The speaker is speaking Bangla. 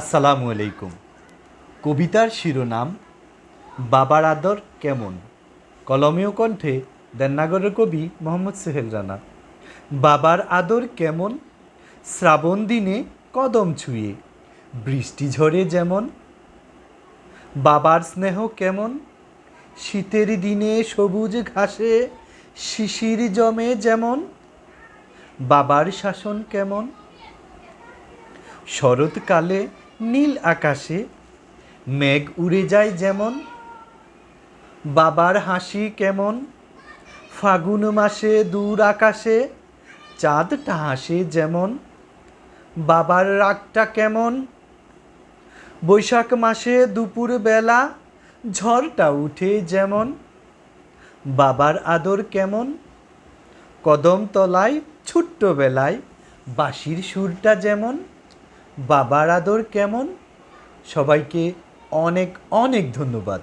আসসালামু আলাইকুম। কবিতার শিরোনাম, বাবার আদর কেমন? কলমীয় কণ্ঠে দেননাগরের কবি মোহাম্মদ সোহেল রানা। বাবার আদর কেমন? শ্রাবণ দিনে কদম ছুঁয়ে, বৃষ্টি ঝরে যেমন। বাবার স্নেহ কেমন? শীতের দিনে সবুজ ঘাসে শিশির জমে যেমন। বাবার শাসন কেমন? শরৎকালে নীল আকাশে মেঘ উড়ে যায় যেমন। বাবার হাসি কেমন? ফাগুন মাসে দূর আকাশে চাঁদটা হাসে যেমন। বাবার রাগটা কেমন? বৈশাখ মাসে দুপুর বেলা ঝড়টা উঠে যেমন। বাবার আদর কেমন? কদম তলায় ছোট্টবেলায় বাঁশির সুরটা যেমন। বাবার আদর কেমন? সবাইকে অনেক অনেক ধন্যবাদ।